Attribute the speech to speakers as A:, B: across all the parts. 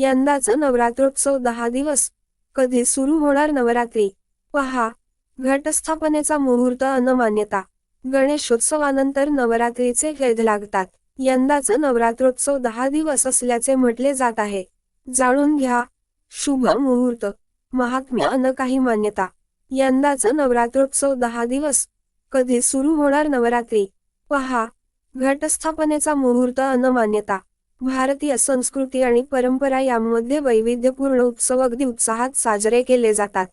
A: यंदाचं नवरात्रोत्सव दहा दिवस. कधी सुरू होणार नवरात्री? पहा. घटस्थापनेचा मुहूर्त अनमान्यता. गणेशोत्सवानंतर नवरात्रीचे कैद लागतात. यंदाचं नवरात्रोत्सव दहा दिवस असल्याचे म्हटले जात आहे. जाणून घ्या. शुभ मुहूर्त. महात्म्य अन काही मान्यता. यंदाचं नवरात्रोत्सव दहा दिवस. कधी सुरू होणार नवरात्री? पहा. घटस्थापनेचा मुहूर्त अनमान्यता. भारतीय संस्कृती आणि परंपरा यामध्ये वैविध्यपूर्ण उत्सव अगदी उत्साहात साजरे केले जातात.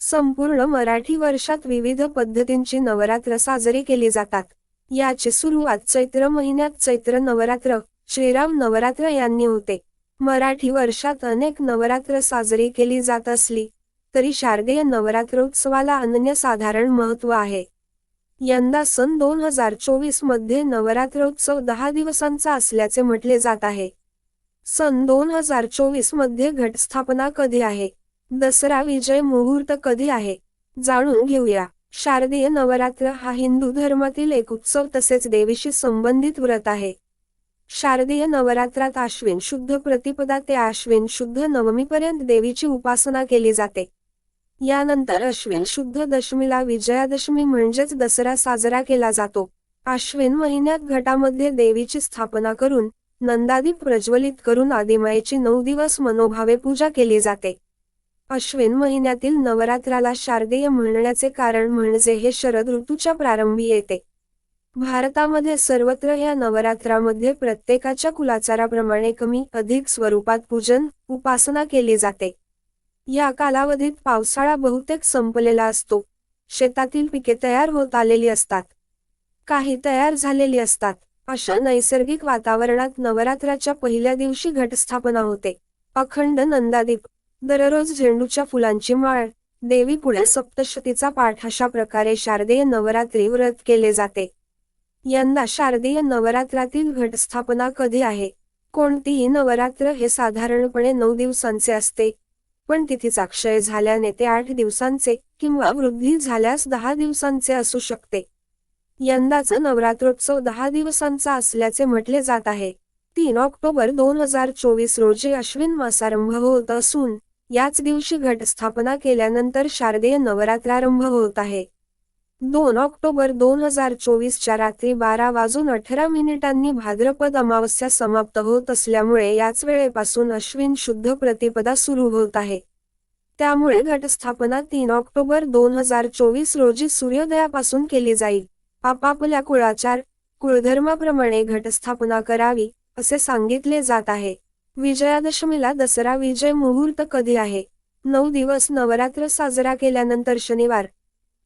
A: संपूर्ण मराठी वर्षात विविध पद्धतींची नवरात्र साजरी केली जातात. याची सुरुवात चैत्र महिन्यात चैत्र नवरात्र श्रीराम नवरात्र यांनी होते. मराठी वर्षात अनेक नवरात्र साजरी केली जात असली तरी शारदीय नवरात्रोत्सवाला अनन्यसाधारण महत्त्व आहे. यंदा सन दोन हजार चोवीसमध्ये नवरात्रोत्सव दहा दिवसांचा असल्याचे म्हटले जात आहे. सन दोन हजार चोवीसमध्ये घटस्थापना कधी आहे? दसरा विजय मुहूर्त कधी आहे? जाणून घेऊया. शारदीय नवरात्र हा हिंदू धर्मातील एक उत्सव तसेच देवीशी संबंधित व्रत आहे. शारदीय नवरात्रात आश्विन शुद्ध प्रतिपदा ते आश्विन शुद्ध नवमीपर्यंत देवीची उपासना केली जाते. यानंतर अश्विन शुद्ध दशमीला विजयादशमी म्हणजेच दसरा साजरा केला जातो. अश्विन महिन्यात घटामध्ये देवीची स्थापना करून नंदादीप प्रज्वलित करून आदिमायेची नऊ दिवस मनोभावे पूजा केली जाते. अश्विन महिन्यातील नवरात्राला शारदेय म्हणण्याचे कारण म्हणजे हे शरद ऋतूच्या प्रारंभी येते. भारतामध्ये सर्वत्र या नवरात्रामध्ये प्रत्येकाच्या कुलाचाराप्रमाणे कमी अधिक स्वरूपात पूजन उपासना केली जाते. या कालावधीत पावसाळा बहुतेक संपलेला असतो. शेतातील पिके तयार होत आलेली असतात. काही तयार झालेली असतात. अशा नैसर्गिक वातावरणात नवरात्राच्या पहिल्या दिवशी घटस्थापना होते. अखंड नंदादीप. दररोज झेंडूच्या फुलांची माळ. देवी पुढे सप्तशतीचा पाठ अशा प्रकारे शारदीय नवरात्री व्रत केले जाते. यंदा शारदीय नवरात्रातील घटस्थापना कधी आहे? कोणतीही नवरात्र हे साधारणपणे नऊ दिवसांचे असते. पण तिथीचा अक्षय झाल्याने ते आठ दिवसांचे किंवा वृद्धी झाल्यास दहा दिवसांचे असू शकते. यंदाचा नवरात्रोत्सव दहा दिवसांचा असल्याचे म्हटले जात आहे. तीन ऑक्टोबर दोन हजार चोवीस रोजी अश्विन मासारंभ होत असून याच दिवशी घटस्थापना केल्यानंतर शारदीय नवरात्रारंभ होत आहे. दोन ऑक्टोबर दोन हजार चोवीसच्या रात्री बारा वाजून अठरा मिनिटांनी भाद्रपद अमावस्या समाप्त होत असल्यामुळे याच वेळेपासून अश्विन शुद्ध प्रतिपदा सुरू होत आहे. त्यामुळे घटस्थापना तीन ऑक्टोबर दोन हजार चोवीस रोजी सूर्योदयापासून केली जाईल. आपापल्या कुळाचार कुळधर्माप्रमाणे घटस्थापना करावी असे सांगितले जात आहे. विजयादशमीला दसरा विजय मुहूर्त कधी आहे? नऊ दिवस नवरात्र साजरा केल्यानंतर शनिवार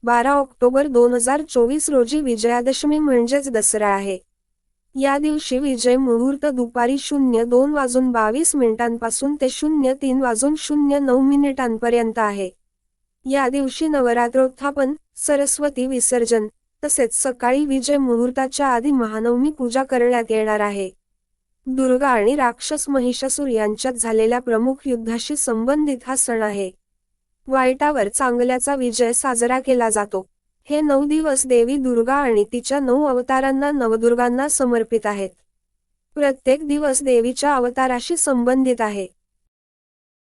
A: बारा ऑक्टोबर दोन हजार चोवीस रोजी विजयादशमी म्हणजेच दसरा आहे. या दिवशी विजय मुहूर्त दुपारी शून्य दोन वाजून बावीस मिनिटांपासून ते शून्य तीन वाजून शून्य नऊ मिनिटांपर्यंत आहे. या दिवशी नवरात्रोत्थापन सरस्वती विसर्जन तसेच सकाळी विजय मुहूर्ताच्या आधी महानवमी पूजा करण्यात येणार आहे. दुर्गा आणि राक्षस महिषासूर यांच्यात झालेल्या प्रमुख युद्धाशी संबंधित हा सण आहे. वाईटावर चांगल्याचा विजय साजरा केला जातो. हे नऊ दिवस देवी दुर्गा आणि तिच्या नऊ अवतारांना नवदुर्गांना समर्पित आहेत. प्रत्येक दिवस देवीच्या अवताराशी संबंधित आहे.